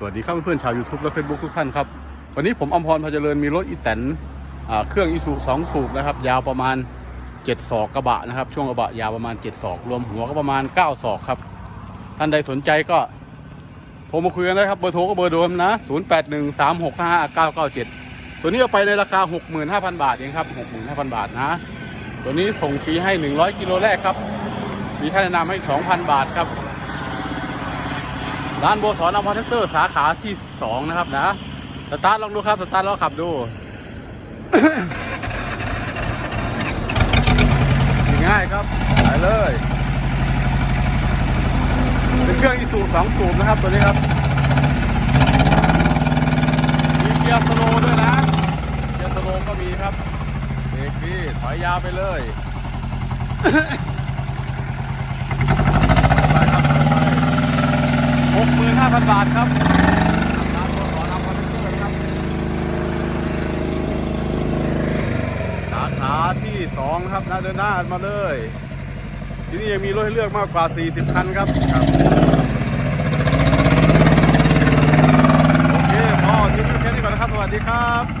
สวัสดีครับเพื่อนๆชาว YouTube และ Facebook ทุกท่านครับ วันนี้ผมอมพรพาเจริญมีรถอีแตนเครื่องอีซูสองสูบนะครับ ยาวประมาณ 7 ศอกกระบะนะครับ ช่วงกระบะยาวประมาณ 7 ศอก รวมหัวก็ประมาณ 9 ศอกครับ ท่านใดสนใจก็โทรมาคุยกันได้ครับเบอร์โทรก็เบอร์เดิมนะ 0813655997 ตัวนี้เอาไปในราคา 65,000 บาทเองครับ 65,000 บาทนะ ตัวนี้ส่งฟรีให้ 100 กิโลแรกครับ มีค่าแนะนำให้ 2,000 บาทครับ ร้านโบสอนอพอร์เตอร์สาขาที่2นะครับนะสตาร์ทลองดูครับสตาร์ทล้วขับดูง่ายครับไปเลย เป็นเครื่องอีซูสองสูบนะครับตัวนี้ครับ มีเกียร์สโลด้วยนะ เกียร์สโลก็มีครับเบรกดีถอยยาวไปเลย 5,000 บาทครับร้านบัวขอรับความช่วยครับ สาขาที่ 2 ครับนะเดินหน้ามาเลย ที่นี่ยังมีรถให้เลือกมากกว่า 40 คันครับ